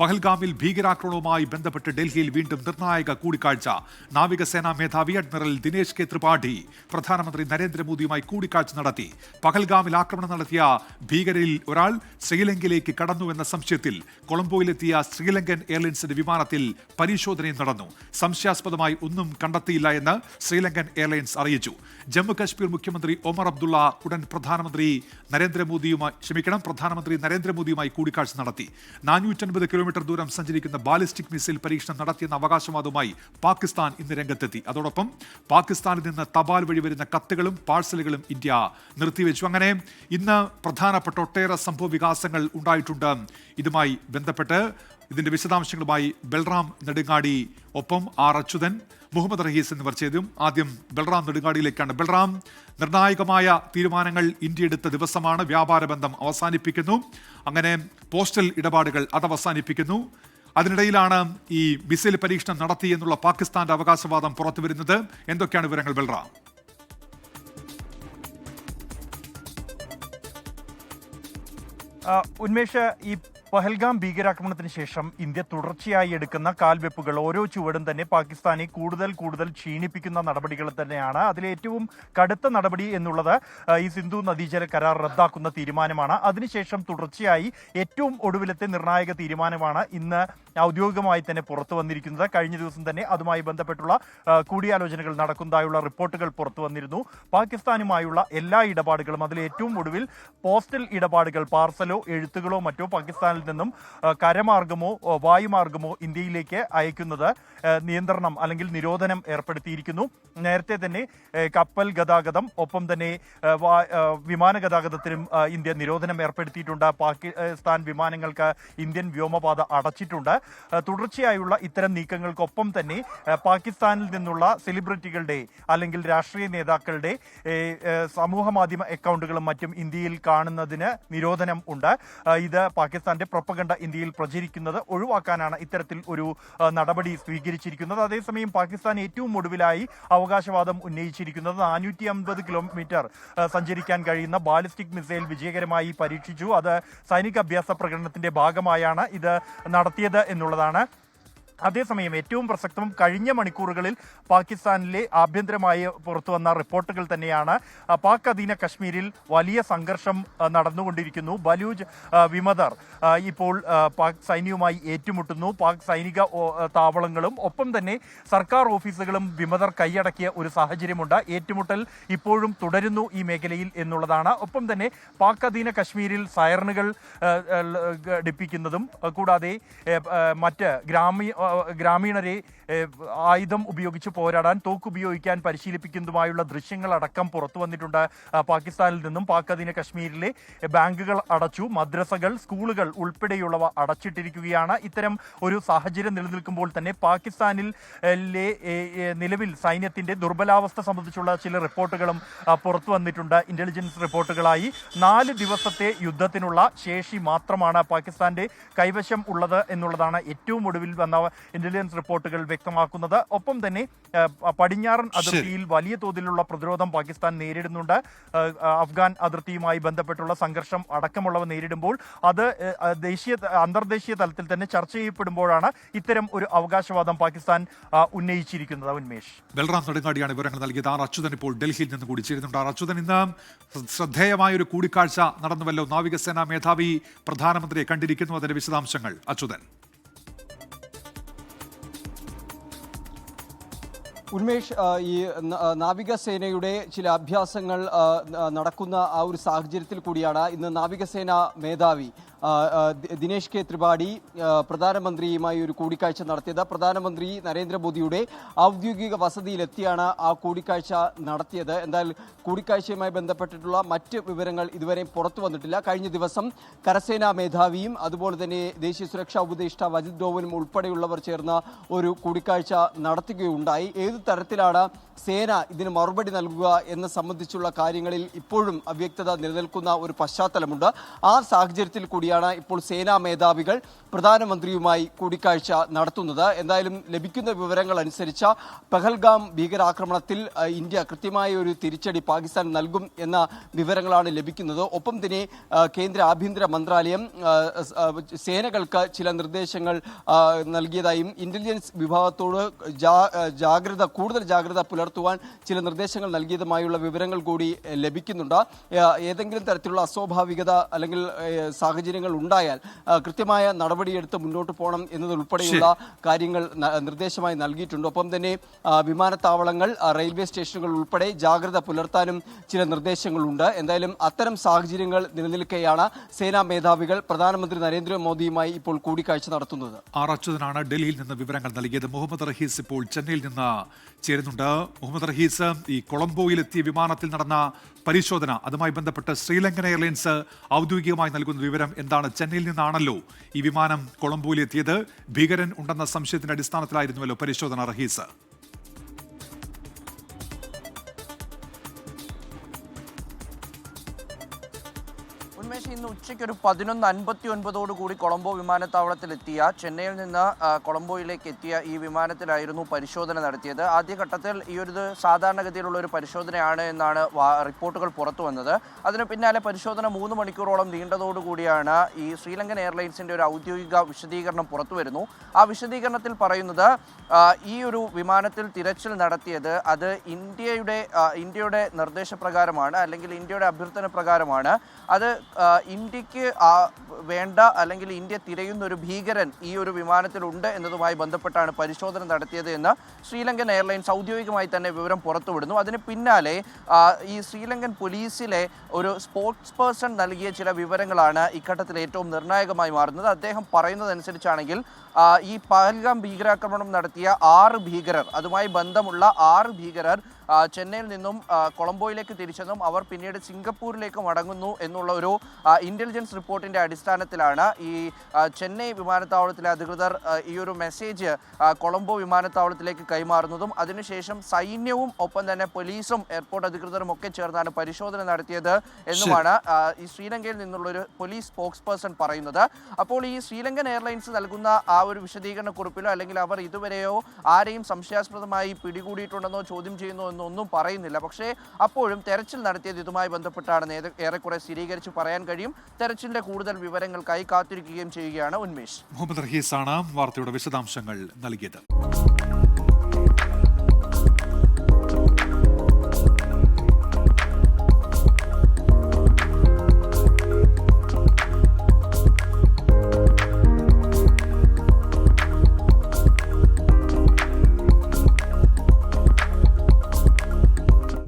പഹൽഗാമിൽ ഭീകരാക്രമണവുമായി ബന്ധപ്പെട്ട് ഡൽഹിയിൽ വീണ്ടും നിർണായക കൂടിക്കാഴ്ച. നാവികസേനാ മേധാവി അഡ്മിറൽ ദിനേശ് കെ ത്രിപാഠി പ്രധാനമന്ത്രി നരേന്ദ്രമോദിയുമായി കൂടിക്കാഴ്ച നടത്തി. പഹൽഗാമിൽ ആക്രമണം നടത്തിയ ഭീകരരിൽ ഒരാൾ ശ്രീലങ്കയിലേക്ക് കടന്നുവെന്ന സംശയത്തിൽ കൊളംബോയിലെത്തിയ ശ്രീലങ്കൻ എയർലൈൻസിന്റെ വിമാനത്തിൽ പരിശോധനയും നടന്നു. സംശയാസ്പദമായി ഒന്നും കണ്ടെത്തിയില്ല എന്ന് ശ്രീലങ്കൻ എയർലൈൻസ് അറിയിച്ചു. ജമ്മു കശ്മീർ മുഖ്യമന്ത്രി ഒമർ അബ്ദുള്ള ഉടൻ പ്രധാനമന്ത്രി നരേന്ദ്രമോദിയുമായി ക്ഷമിക്കണം പ്രധാനമന്ത്രി നരേന്ദ്രമോദിയുമായി കൂടിക്കാഴ്ച നടത്തി. നാനൂറ്റൻപത് കിലോമീറ്റർ ദൂരം സഞ്ചരിക്കുന്ന ബാലിസ്റ്റിക് മിസൈൽ പരീക്ഷണം നടത്തിയെന്ന അവകാശവാദവുമായി പാകിസ്ഥാൻ ഇന്ന് രംഗത്തെത്തി. അതോടൊപ്പം പാകിസ്ഥാനിൽ നിന്ന് തപാൽ വഴി വരുന്ന കത്തുകളും പാഴ്സലുകളും ഇന്ത്യ നിർത്തിവെച്ചു. അങ്ങനെ ഇന്ന് പ്രധാനപ്പെട്ട ഒട്ടേറെ സംഭവ വികാസങ്ങൾ ഉണ്ടായിട്ടുണ്ട്. ഇതുമായി ബന്ധപ്പെട്ട് ഇതിന്റെ വിശദാംശങ്ങളുമായി ബൽറാം നെടുങ്ങാടി. ഒപ്പം ആർ അച്യുതൻ മുഹമ്മദ് റഹീസ് എന്നിവർ ചെയ്തും ആദ്യം ബൽറാം നെടുങ്ങാടിയിലേക്കാണ്. ബൽറാം നിർണായകമായ തീരുമാനങ്ങൾ ഇന്ത്യ എടുത്ത ദിവസമാണ്. വ്യാപാര ബന്ധം അവസാനിപ്പിക്കുന്നു. അങ്ങനെ പോസ്റ്റൽ ഇടപാടുകൾ അത് അവസാനിപ്പിക്കുന്നു അതിനിടയിലാണ് ഈ മിസൈൽ പരീക്ഷണം നടത്തി എന്നുള്ള പാകിസ്ഥാന്റെ അവകാശവാദം പുറത്തു വരുന്നത് എന്തൊക്കെയാണ് വിവരങ്ങൾ ബൽറാം? ഉന്മേഷ് ഈ പഹൽഗാം ഭീകരാക്രമണത്തിന് ശേഷം ഇന്ത്യ തുടർച്ചയായി എടുക്കുന്ന കാൽവെപ്പുകൾ ഓരോ ചുവടും തന്നെ പാകിസ്ഥാനെ കൂടുതൽ കൂടുതൽ ക്ഷീണിപ്പിക്കുന്ന നടപടികൾ തന്നെയാണ്. അതിലേറ്റവും കടുത്ത നടപടി എന്നുള്ളത് ഈ സിന്ധു നദീജല കരാർ റദ്ദാക്കുന്ന തീരുമാനമാണ്. അതിനുശേഷം തുടർച്ചയായി ഏറ്റവും ഒടുവിലത്തെ നിർണായക തീരുമാനമാണ് ഇന്ന് ഔദ്യോഗികമായി തന്നെ പുറത്തു വന്നിരിക്കുന്നത്. കഴിഞ്ഞ ദിവസം തന്നെ അതുമായി ബന്ധപ്പെട്ടുള്ള കൂടിയാലോചനകൾ നടക്കുന്നതായുള്ള റിപ്പോർട്ടുകൾ പുറത്തു വന്നിരുന്നു. പാകിസ്ഥാനുമായുള്ള എല്ലാ ഇടപാടുകളും അതിൽ ഏറ്റവും ഒടുവിൽ പോസ്റ്റൽ ഇടപാടുകൾ പാർസലോ എഴുത്തുകളോ മറ്റോ പാകിസ്ഥാനിൽ നിന്നും കരമാർഗമോ വായുമാർഗമോ ഇന്ത്യയിലേക്ക് അയക്കുന്നത് നിയന്ത്രണം അല്ലെങ്കിൽ നിരോധനം ഏർപ്പെടുത്തിയിരിക്കുന്നു. നേരത്തെ തന്നെ കപ്പൽ ഗതാഗതം ഒപ്പം തന്നെ വിമാന ഗതാഗതത്തിനും ഇന്ത്യ നിരോധനം ഏർപ്പെടുത്തിയിട്ടുണ്ട്. പാകിസ്ഥാൻ വിമാനങ്ങൾക്ക് ഇന്ത്യൻ വ്യോമപാത അടച്ചിട്ടുണ്ട്. തുടർച്ചയായുള്ള ഇത്തരം നീക്കങ്ങൾക്കൊപ്പം തന്നെ പാകിസ്ഥാനിൽ നിന്നുള്ള സെലിബ്രിറ്റികളുടെ അല്ലെങ്കിൽ രാഷ്ട്രീയ നേതാക്കളുടെ സമൂഹ മാധ്യമ അക്കൗണ്ടുകളും മറ്റും ഇന്ത്യയിൽ കാണുന്നതിന് നിരോധനം ഉണ്ട്. ഇത് പാകിസ്ഥാന്റെ പ്രൊപ്പഗണ്ട ഇന്ത്യയിൽ പ്രചരിക്കുന്നത് ഒഴിവാക്കാനാണ് ഇത്തരത്തിൽ ഒരു നടപടി സ്വീകരിച്ചിരിക്കുന്നത്. അതേസമയം പാകിസ്ഥാൻ ഏറ്റവും ഒടുവിലായി അവകാശവാദം ഉന്നയിച്ചിരിക്കുന്നത് നാനൂറ്റി അമ്പത് കിലോമീറ്റർ സഞ്ചരിക്കാൻ കഴിയുന്ന ബാലിസ്റ്റിക് മിസൈൽ വിജയകരമായി പരീക്ഷിച്ചു. അത് സൈനിക അഭ്യാസ പ്രകടനത്തിന്റെ ഭാഗമായാണ് ഇത് നടത്തിയത് എന്നുള്ളതാണ്. അതേസമയം ഏറ്റവും പ്രസക്തവും കഴിഞ്ഞ മണിക്കൂറുകളിൽ പാകിസ്ഥാനിലെ ആഭ്യന്തരമായി പുറത്തു വന്ന റിപ്പോർട്ടുകൾ തന്നെയാണ്. പാക് അധീന കശ്മീരിൽ വലിയ സംഘർഷം നടന്നുകൊണ്ടിരിക്കുന്നു. ബലൂജ് വിമതർ ഇപ്പോൾ പാക് സൈന്യവുമായി ഏറ്റുമുട്ടുന്നു. പാക് സൈനിക താവളങ്ങളും ഒപ്പം തന്നെ സർക്കാർ ഓഫീസുകളും വിമതർ കൈയടക്കിയ ഒരു സാഹചര്യമുണ്ട്. ഏറ്റുമുട്ടൽ ഇപ്പോഴും തുടരുന്നു ഈ മേഖലയിൽ എന്നുള്ളതാണ്. ഒപ്പം തന്നെ പാക് അധീന കശ്മീരിൽ സൈറനുകൾ ഘടിപ്പിക്കുന്നതും കൂടാതെ മറ്റ് ഗ്രാമീ ആ, ഗ്രാമീണരെ ആയുധം ഉപയോഗിച്ച് പോരാടാൻ തോക്ക് ഉപയോഗിക്കാൻ പരിശീലിപ്പിക്കുന്നതുമായുള്ള ദൃശ്യങ്ങളടക്കം പുറത്തു വന്നിട്ടുണ്ട്. പാകിസ്ഥാനിൽ നിന്നും പാക് അധീന കശ്മീരിലെ ബാങ്കുകൾ അടച്ചു മദ്രസകൾ സ്കൂളുകൾ ഉൾപ്പെടെയുള്ളവ അടച്ചിട്ടിരിക്കുകയാണ്. ഇത്തരം ഒരു സാഹചര്യം നിലനിൽക്കുമ്പോൾ തന്നെ പാകിസ്ഥാനിൽ നിലവിൽ സൈന്യത്തിന്റെ ദുർബലാവസ്ഥ സംബന്ധിച്ചുള്ള ചില റിപ്പോർട്ടുകളും പുറത്തു വന്നിട്ടുണ്ട്. ഇന്റലിജൻസ് റിപ്പോർട്ടുകളായി നാല് ദിവസത്തെ യുദ്ധത്തിനുള്ള ശേഷി മാത്രമാണ് പാകിസ്ഥാന്റെ കൈവശം ഉള്ളത് എന്നുള്ളതാണ് ഏറ്റവും ഒടുവിൽ വന്ന ഇന്റലിജൻസ് റിപ്പോർട്ടുകൾ വ്യക്തമാക്കുന്നത്. ഒപ്പം തന്നെ പടിഞ്ഞാറൻ അതിർത്തിയിൽ വലിയ തോതിലുള്ള പ്രതിരോധം പാകിസ്ഥാൻ നേരിടുന്നുണ്ട്. അഫ്ഗാൻ അതിർത്തിയുമായി ബന്ധപ്പെട്ടുള്ള സംഘർഷം അടക്കമുള്ളവ നേരിടുമ്പോൾ അത് ദേശീയ അന്തർദേശീയ തലത്തിൽ തന്നെ ചർച്ച ചെയ്യപ്പെടുമ്പോഴാണ് ഇത്തരം ഒരു അവകാശവാദം പാകിസ്ഥാൻ ഉന്നയിച്ചിരിക്കുന്നത്. ഉന്മേഷ്. ബൽറാം നെടുങ്ങാടിയാണ് വിവരങ്ങൾ നൽകിയത്. ആർ അച്യുതൻ ഇപ്പോൾ ഡൽഹിയിൽ നിന്ന് കൂടി ചേരുന്നുണ്ട്. ആർ അച്യുതൻ ഇന്ന് ശ്രദ്ധേയമായ ഒരു കൂടിക്കാഴ്ച നടന്നുവല്ലോ. നാവികസേനാ മേധാവി പ്രധാനമന്ത്രിയെ കണ്ടിരിക്കുന്നു. അതിന്റെ വിശദാംശങ്ങൾ അച്യുതൻ. ഉന്മേഷ് ഈ നാവികസേനയുടെ ചില അഭ്യാസങ്ങൾ നടക്കുന്ന ആ ഒരു സാഹചര്യത്തിൽ കൂടിയാണ് ഇന്ന് നാവികസേന മേധാവി ദിനേശ് കെ ത്രിപാഠി പ്രധാനമന്ത്രിയുമായി ഒരു കൂടിക്കാഴ്ച നടത്തിയത്. പ്രധാനമന്ത്രി നരേന്ദ്രമോദിയുടെ ഔദ്യോഗിക വസതിയിലെത്തിയാണ് ആ കൂടിക്കാഴ്ച നടത്തിയത്. എന്നാൽ കൂടിക്കാഴ്ചയുമായി ബന്ധപ്പെട്ടിട്ടുള്ള മറ്റ് വിവരങ്ങൾ ഇതുവരെ പുറത്തു വന്നിട്ടില്ല. കഴിഞ്ഞ ദിവസം കരസേനാ മേധാവിയും അതുപോലെ തന്നെ ദേശീയ സുരക്ഷാ ഉപദേഷ്ടാവ് അജിത് ഡോവലും ഉൾപ്പെടെയുള്ളവർ ചേർന്ന ഒരു കൂടിക്കാഴ്ച നടത്തുകയുണ്ടായി. ഏത് തരത്തിലാണ് സേന ഇതിന് മറുപടി നൽകുക എന്ന് സംബന്ധിച്ചുള്ള കാര്യങ്ങളിൽ ഇപ്പോഴും അവ്യക്തത നിലനിൽക്കുന്ന ഒരു പശ്ചാത്തലമുണ്ട്. ആ സാഹചര്യത്തിൽ കൂടിയാണ് ഇപ്പോൾ സേനാ മേധാവികൾ പ്രധാനമന്ത്രിയുമായി കൂടിക്കാഴ്ച നടത്തുന്നത്. എന്തായാലും ലഭിക്കുന്ന വിവരങ്ങൾ അനുസരിച്ച പെഹൽഗാം ഭീകരാക്രമണത്തിൽ ഇന്ത്യ കൃത്യമായ ഒരു തിരിച്ചടി പാകിസ്ഥാൻ നൽകും എന്ന വിവരങ്ങളാണ് ലഭിക്കുന്നത്. ഒപ്പം തന്നെ കേന്ദ്ര ആഭ്യന്തര മന്ത്രാലയം സേനകൾക്ക് ചില നിർദ്ദേശങ്ങൾ നൽകിയതായും ഇന്റലിജൻസ് വിഭാഗത്തോട് ജാഗ്രത കൂടുതൽ ജാഗ്രത പുലർത്തുവാൻ ചില നിർദ്ദേശങ്ങൾ നൽകിയതുമായുള്ള വിവരങ്ങൾ കൂടി ലഭിക്കുന്നുണ്ട്. ഏതെങ്കിലും തരത്തിലുള്ള അസ്വാഭാവികത അല്ലെങ്കിൽ സാഹചര്യങ്ങൾ ഉണ്ടായാൽ കൃത്യമായ നടപടിയെടുത്ത് മുന്നോട്ട് പോകണം എന്നതുൾപ്പെടെയുള്ള കാര്യങ്ങൾ നിർദ്ദേശമായി നൽകിയിട്ടുണ്ട്. ഒപ്പം തന്നെ വിമാനത്താവളങ്ങൾ റെയിൽവേ സ്റ്റേഷനുകൾ ഉൾപ്പെടെ ജാഗ്രത പുലർത്താനും ചില നിർദ്ദേശങ്ങളുണ്ട്. എന്തായാലും അത്തരം സാഹചര്യങ്ങൾ നിലനിൽക്കെയാണ് സേനാ മേധാവികൾ പ്രധാനമന്ത്രി നരേന്ദ്രമോദിയുമായി ഇപ്പോൾ കൂടിക്കാഴ്ച നടത്തുന്നത്. ആർ അച്യുതനാണ് ഡൽഹിയിൽ നിന്ന് വിവരങ്ങൾ നൽകിയത്. മുഹമ്മദ് റഹീസ് ഇപ്പോൾ ചെന്നൈയിൽ നിന്ന് ചേരുന്നുണ്ട്. മുഹമ്മദ് റഹീസ് ഈ കൊളംബോയിൽ എത്തിയ വിമാനത്തിൽ നടന്ന പരിശോധന അതുമായി ബന്ധപ്പെട്ട് ശ്രീലങ്കൻ എയർലൈൻസ് ഔദ്യോഗികമായി നൽകുന്ന വിവരം എന്താണ്? ചെന്നൈയിൽ നിന്നാണല്ലോ ഈ വിമാനം കൊളംബോയിൽ എത്തിയത് ഭീകരൻ ഉണ്ടെന്ന സംശയത്തിന്റെ അടിസ്ഥാനത്തിലായിരുന്നുവല്ലോ പരിശോധന റഹീസ്. ഉന്മേഷ് ഇന്ന് ഉച്ചയ്ക്ക് ഒരു പതിനൊന്ന് അൻപത്തി ഒൻപതോട് കൂടി കൊളംബോ വിമാനത്താവളത്തിൽ എത്തിയ ചെന്നൈയിൽ നിന്ന് കൊളംബോയിലേക്ക് എത്തിയ ഈ വിമാനത്തിലായിരുന്നു പരിശോധന നടത്തിയത്. ആദ്യഘട്ടത്തിൽ ഈ ഒരു സാധാരണഗതിയിലുള്ള ഒരു പരിശോധനയാണ് എന്നാണ് റിപ്പോർട്ടുകൾ പുറത്തു വന്നത്. അതിന് പിന്നാലെ പരിശോധന മൂന്ന് മണിക്കൂറോളം നീണ്ടതോടുകൂടിയാണ് ഈ ശ്രീലങ്കൻ എയർലൈൻസിന്റെ ഒരു ഔദ്യോഗിക വിശദീകരണം പുറത്തു വരുന്നു. ആ വിശദീകരണത്തിൽ പറയുന്നത് ഈ ഒരു വിമാനത്തിൽ തിരച്ചിൽ നടത്തിയത് അത് ഇന്ത്യയുടെ ഇന്ത്യയുടെ നിർദ്ദേശപ്രകാരമാണ് അല്ലെങ്കിൽ ഇന്ത്യയുടെ അഭ്യർത്ഥന പ്രകാരമാണ്. അത് ഇന്ത്യയ്ക്ക് വേണ്ട അല്ലെങ്കിൽ ഇന്ത്യ തിരയുന്ന ഒരു ഭീകരൻ ഈ ഒരു വിമാനത്തിലുണ്ട് എന്നതുമായി ബന്ധപ്പെട്ടാണ് പരിശോധന നടത്തിയത് എന്ന് ശ്രീലങ്കൻ എയർലൈൻസ് ഔദ്യോഗികമായി തന്നെ വിവരം പുറത്തുവിടുന്നു. അതിന് പിന്നാലെ ഈ ശ്രീലങ്കൻ പോലീസിലെ ഒരു സ്പോർട്സ് പേഴ്സൺ നൽകിയ ചില വിവരങ്ങളാണ് ഇക്കട്ടത്തിൽ ഏറ്റവും നിർണായകമായി മാറുന്നത്. അദ്ദേഹം പറയുന്നതനുസരിച്ചാണെങ്കിൽ ഈ പഹൽഗാം ഭീകരാക്രമണം നടത്തിയ ആറ് ഭീകരർ അതുമായി ബന്ധമുള്ള ആറ് ഭീകരർ ചെന്നൈയിൽ നിന്നും കൊളംബോയിലേക്ക് തിരിച്ചെന്നും അവർ പിന്നീട് സിംഗപ്പൂരിലേക്ക് മടങ്ങുന്നു എന്നുള്ള ഒരു ഇന്റലിജൻസ് ഇന്റലിജൻസ് റിപ്പോർട്ടിന്റെ അടിസ്ഥാനത്തിലാണ് ഈ ചെന്നൈ വിമാനത്താവളത്തിലെ അധികൃതർ ഈ ഒരു മെസ്സേജ് കൊളംബോ വിമാനത്താവളത്തിലേക്ക് കൈമാറുന്നതും അതിനുശേഷം സൈന്യവും ഒപ്പം തന്നെ പോലീസും എയർപോർട്ട് അധികൃതരും ഒക്കെ ചേർന്നാണ് പരിശോധന നടത്തിയത് എന്നുമാണ് ഈ ശ്രീലങ്കയിൽ നിന്നുള്ള ഒരു പോലീസ് സ്പോക്സ് പേഴ്സൺ പറയുന്നത്. അപ്പോൾ ഈ ശ്രീലങ്കൻ എയർലൈൻസ് നൽകുന്ന ആ ഒരു വിശദീകരണ കുറിപ്പിലോ അല്ലെങ്കിൽ അവർ ഇതുവരെയോ ആരെയും സംശയാസ്പദമായി പിടികൂടിയിട്ടുണ്ടെന്നോ ചോദ്യം ചെയ്യുന്നോ എന്നോ ഒന്നും പറയുന്നില്ല. പക്ഷേ അപ്പോഴും തെരച്ചിൽ നടത്തിയത് ഇതുമായി ബന്ധപ്പെട്ടാണ് ഏറെക്കുറെ സ്ഥിരീകരിച്ച് പറയാൻ കഴിയും. തെരച്ചിലിന്റെ കൂടുതൽ വിവരങ്ങൾക്കായി കാത്തിരിക്കുകയും ചെയ്യുകയാണ് ഉന്മേഷ്. മുഹമ്മദ് റഹീസാണ് വാർത്തയുടെ വിശദാംശങ്ങൾ നൽകിയത്.